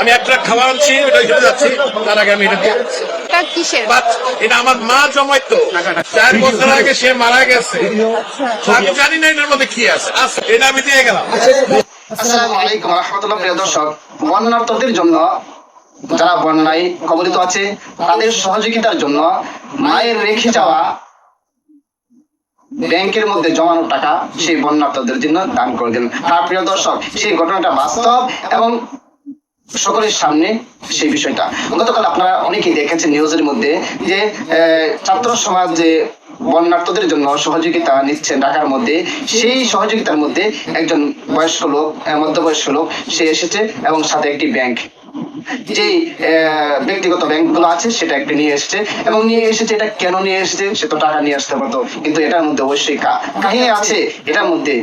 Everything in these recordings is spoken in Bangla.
আমি একটা খাবার আনছি ওটা খেতে যাচ্ছি। তার আগে আমি এটা এটা কিসের? বাট এটা আমার মা জমাইতো চার বছর আগে সে মারা গেছে। আমি জানি না এটার মধ্যে কি আছে। আছে এটা আমি দিয়ে গেলাম। আসসালামু আলাইকুম রহমতুল্লাহ প্রিয় দর্শক। বন্যার্থদের জন্য যারা বন্যায় কবলিত আছে তাদের সহযোগিতার জন্য মায়ের রেখে যাওয়া ব্যাংকের মধ্যে জমানো টাকা সেই বন্যার্থদের জন্য দান প্রিয় দর্শক সেই ঘটনাটা বাস্তব এবং সকলের সামনে সেই বিষয়টা। গতকাল আপনারা অনেকেই দেখেছেন নিউজের মধ্যে যে ছাত্র সমাজ যে বন্যার্থদের জন্য সহযোগিতা নিচ্ছে ঢাকার মধ্যে, সেই সহযোগিতার মধ্যে একজন বয়স্ক লোক মধ্যবয়স্ক লোক, সে এসেছে এবং সাথে একটি ব্যাংক। যে ব্যক্তিগত ব্যাংকগুলো আছে, সেটা একটি নিয়ে এসেছে। এবং নিয়ে এসেছে, এটা কেন নিয়ে এসেছে, সে তো টাকা নিয়ে আসতে পারতো। কিন্তু এটার মধ্যে অবশ্যই কাহিনী আছে। এটার মধ্যে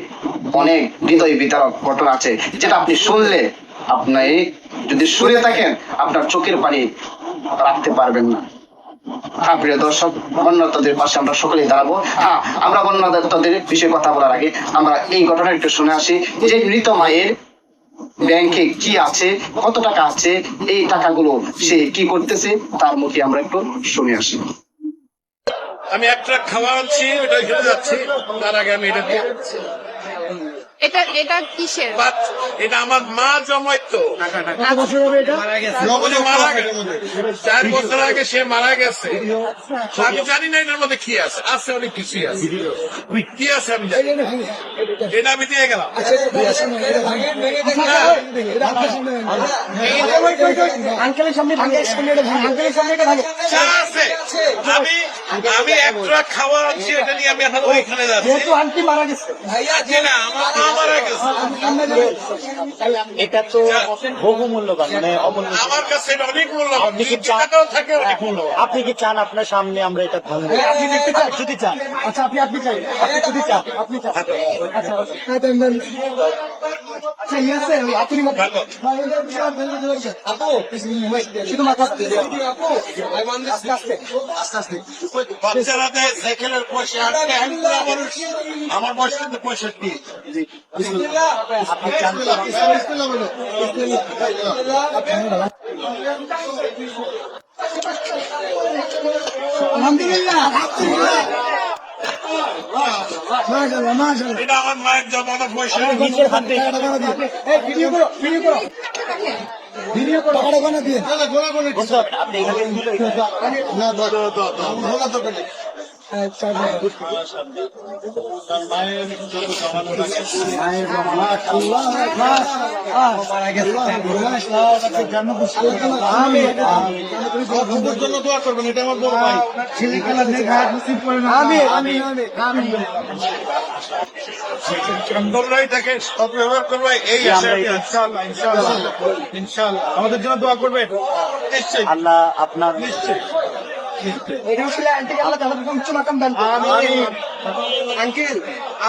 অনেক হৃদয় বিতারক ঘটনা আছে, যেটা আপনি শুনলে আপনি যদি শুনে থাকেন, আপনার চোখের পানি রাখতে পারবেন না। হ্যাঁ প্রিয় দর্শক বন্যার্থদের পাশে আমরা সকলেই দাঁড়াবো। হ্যাঁ আমরা বন্যার্থদের বিষয়ে কথা বলার আগে আমরা এই ঘটনা একটু শুনে আসি। যে মৃত মায়ের ব্যাংকে কি আছে, কত টাকা আছে, এই টাকাগুলো সে কি করতেছে, তার মুখে আমরা একটু শুনে আসি। আমি একটা খাবার আনছি, ওটা যাচ্ছি। তার আগে আমি এটা এটা এটা কিসের এটা আমার মা মারা চার বছর আগে সে মারা গেছে আমি জানি না এটার মধ্যে কি আছে আছে অনেক কিছুই আছে কি আছে আমি জানি এটা আমি দিয়ে গেলাম আছে আমি আমি একটা খাবার আনছি এটা নিয়ে আমি এখন ওইখানে যাচ্ছি যেহেতু আন্টি মারা গেছে না আমার এটা তো বহু মূল্যবান মানে অমূল্য। আমার কাছে এটা অনেক মূল্যবান। আপনি কি চান? থাকে অনেক মূল্যবান আপনি কি চান? আপনার সামনে আমরা এটা ভাঙবো। আপনি দেখতে চান? যদি চান। আচ্ছা আপনি আপনি চাই। আপনি যদি চান আপনি চান। আচ্ছা আমার বয়স কিন্তু পঁয়ষট্টি। এটা আমার মায়ের জমানো পয়সা ভিডিও করো ভিডিও করো আপনি এখানে না দাও দাও দাও দাও দরকার নেই আচ্ছা মায়ের বাবা মাশাআল্লাহ মারা গেছে মাশাআল্লাহ জান্নাত আমিন আমিন জন্য দোয়া করবেন এটা আমার বড় ভাই ছেলেগুলো দেখা নসিব করে না আমিন আমিন আমিন চন্দনরাই থেকে সৎ ব্যবহার করবে এই আশা ইনশাআল্লাহ ইনশাআল্লাহ। ইনশাআল্লাহ। আমাদের জন্য দোয়া নিশ্চয়ই। আল্লাহ আপনার এটা আন্টি আল্লাহ তাআলা উচ্চ মাকাম দান আঙ্কেল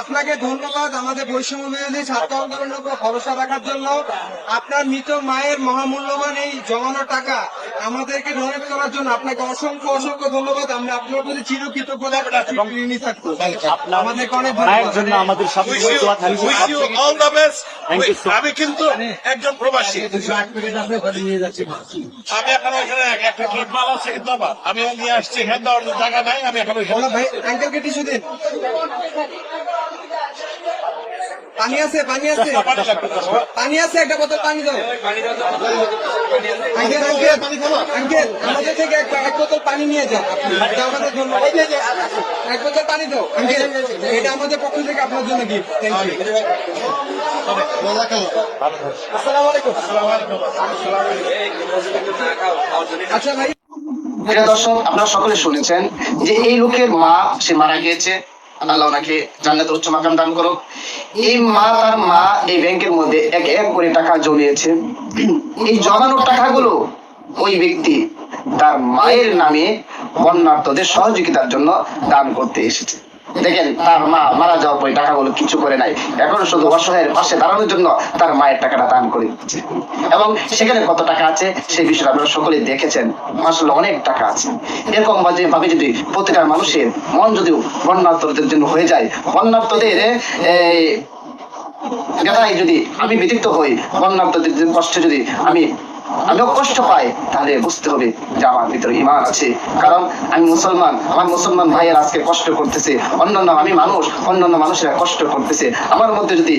আপনাকে ধন্যবাদ আমাদের বৈষম্য বিরোধী ছাত্র আন্দোলনের উপর ভরসা রাখার জন্য। আপনার মৃত মায়ের মহামূল্যবান এই জমানো টাকা আমাদেরকে ডোনেট করার জন্য আপনাকে অসংখ্য অসংখ্য ধন্যবাদ। আমরা আপনার প্রতি চিরকৃতজ্ঞতা ঋণী থাকব। অনেক জন্য আমাদের so আমি কিন্তু একজন প্রবাসী। আমি এখন একটা আছে আমি নিয়ে আসছি হ্যাঁ দেওয়ার নাই আমি এখন ভাই আঙ্কেলকে দিন। পানি আছে পানি আছে। পানি আছে, একটা বোতল পানি দাও। আঙ্কেল আঙ্কেল আঙ্কেল, আমাদের থেকে এক এক বোতল পানি নিয়ে যাও। এটা আমাদের জন্য। এক বোতল পানি দাও, আঙ্কেল। এটা আমাদের পক্ষ থেকে আপনার জন্য গিফট থ্যাংক ইউ আসসালামু আলাইকুম। আচ্ছা ভাই। দর্শক, আপনারা সকলে শুনেছেন যে এই লোকের মা, সে মারা গিয়েছে। আল্লাহ ওনাকে জান্নাতের উচ্চ মাকাম দান করুক। এই মা তার মা এই ব্যাংকের মধ্যে এক এক করে টাকা জমিয়েছে। এই জমানো টাকাগুলো ওই ব্যক্তি তার মায়ের নামে বন্যার্থদের সহযোগিতার জন্য দান করতে এসেছে। দেখেন, তার মা মারা যাওয়ার পরে টাকাগুলো কিছু করে নাই। এখন শুধু অসহায়ের পাশে দাঁড়ানোর জন্য তার মায়ের টাকাটা দান করে। দিচ্ছে এবং সেখানে কত টাকা আছে, সেই বিষয়ে আপনারা সকলে দেখেছেন। আসলে অনেক টাকা আছে। এরকম ভাবে যদি প্রতিটা মানুষের মন যদি বন্যার্থদের জন্য হয়ে যায় বন্যার্থদের এই যদি আমি ব্যতীত হই বন্যার্থদের কষ্টে যদি আমি আমিও কষ্ট পাই তাহলে বুঝতে হবে যে আমার ভিতরে ইমান আছে। কারণ আমি মুসলমান, আমার মুসলমান ভাইয়ের আজকে কষ্ট করতেছে, অন্যান্য আমি মানুষ, অন্যান্য মানুষেরা কষ্ট করতেছে। আমার মধ্যে যদি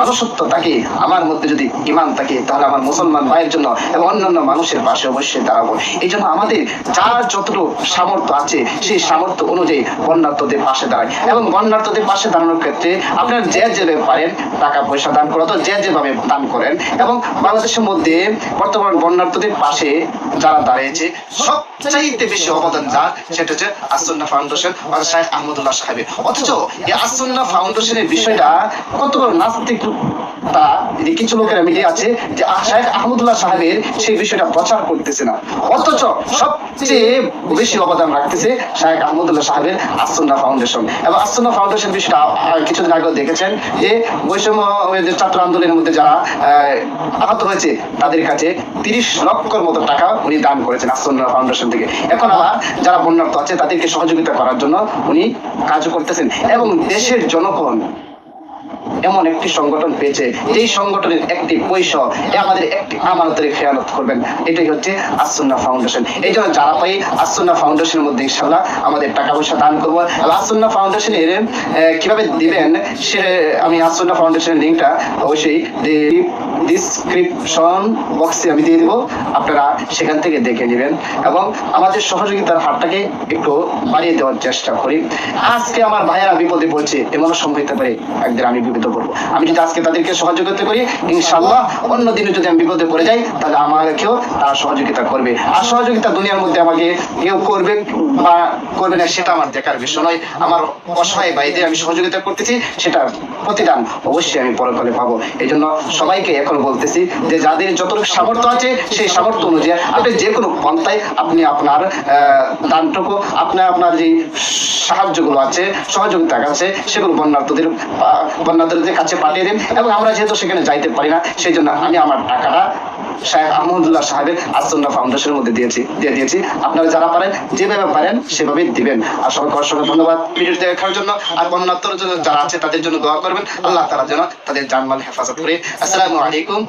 মানুষত্ব থাকে আমার মধ্যে যদি ইমান থাকে, তাহলে আমার মুসলমান ভাইয়ের জন্য এবং অন্যান্য মানুষের পাশে অবশ্যই দাঁড়াবো। এই জন্য আমাদের যার যতটুকু সামর্থ্য আছে, সেই সামর্থ্য অনুযায়ী বন্যার্থদের পাশে দাঁড়ায়। এবং বন্যার্থদের পাশে দাঁড়ানোর ক্ষেত্রে আপনারা যে যেভাবে পারেন টাকা পয়সা দান করা তো যে যেভাবে দান করেন এবং বাংলাদেশের মধ্যে বর্তমান বন্যার্থদের পাশে যারা দাঁড়িয়েছে, সবচাইতে বেশি অবদান যার, সেটা হচ্ছে আসন্না ফাউন্ডেশন শাহেখ আহমদুল্লাহ সাহেবের। অথচ এই আসন্না ফাউন্ডেশনের বিষয়টা কত নাস্তিক তা কিছু আছে যে আহমদুল্লাহ সাহেবের সেই বিষয়টা প্রচার করতেছে না। অথচ সবচেয়ে বেশি অবদান রাখতেছে আহমদুল্লাহ সাহেবের আসন্না ফাউন্ডেশন। এবং আসন্না ফাউন্ডেশন বিষয়টা কিছুদিন আগেও দেখেছেন যে বৈষম্য ছাত্র আন্দোলনের মধ্যে যারা আহত হয়েছে, তাদের কাছে তিরিশ লক্ষর মতো টাকা উনি দান করেছেন আসন্না ফাউন্ডেশন থেকে। এখন আবার যারা বন্যার্থ আছে, তাদেরকে সহযোগিতা করার জন্য উনি কাজ করতেছেন। এবং দেশের জনগণ এমন একটি সংগঠন পেয়েছে। যেই সংগঠনের একটি পয়সা আমাদের একটি আমানতের খেয়ালত করবেন। এটাই হচ্ছে আসন্না ফাউন্ডেশন। এই জন্য যারা পাই আসন্না ফাউন্ডেশনের মধ্যে ইনশাল্লাহ আমাদের টাকা পয়সা দান করব। আসন্না ফাউন্ডেশনের কীভাবে দিবেন সে, আমি আসন্না ফাউন্ডেশনের লিঙ্কটা অবশ্যই ডিসক্রিপশন বক্সে আমি দিয়ে দেবো। আপনারা সেখান থেকে দেখে নেবেন। এবং আমাদের সহযোগিতার হারটাকে একটু বাড়িয়ে দেওয়ার চেষ্টা করি। আজকে আমার ভাইয়েরা বিপদে পড়ছে, এমনও সম্ভব হতে পারে, একদিন আমি বিপদে পড়ব আমি যদি আজকে তাদেরকে সহযোগ করতে করি ইনশাল্লাহ অন্যদিনে যদি আমি বিপদে পড়ে যাই, তাহলে আমাকেও তারা সহযোগিতা করবে। আর সহযোগিতা দুনিয়ার মধ্যে আমাকে কেউ করবে বা করবে না, সেটা আমার দেখার বিষয় নয়। আমার অসহায় ভাইদের আমি সহযোগিতা করতেছি, সেটা প্রতিদান অবশ্যই আমি পরকালে পাবো। এই জন্য সবাইকে এখন বলতেছি যে যাদের যতটুকু সামর্থ্য আছে, সেই সামর্থ্য অনুযায়ী আপনি যে কোনো পন্থায় আপনি আপনার দানটুকু, আপনার আপনার যে সাহায্যগুলো আছে, সহযোগিতা আছে, সেগুলো বন্যার্থদের বন্যার্থদের কাছে পাঠিয়ে দিন। এবং আমরা যেহেতু সেখানে যাইতে পারি না, সেই জন্য আমি আমার টাকাটা শাহেখ আহমদুল্লাহ সাহেবের আসন্না ফাউন্ডেশনের মধ্যে দিয়েছি, দিয়ে দিয়েছি। আপনারা যারা পারেন, যেভাবে পারেন, সেভাবেই দিবেন। আর সবাইকে অসংখ্য ধন্যবাদ। ভিডিও দেখার জন্য আর বন্যাত্তর জন্য যারা আছে, তাদের জন্য দোয়া করবেন। আল্লাহ তারা যেন তাদের জানমাল হেফাজত করে। আসসালামু আলাইকুম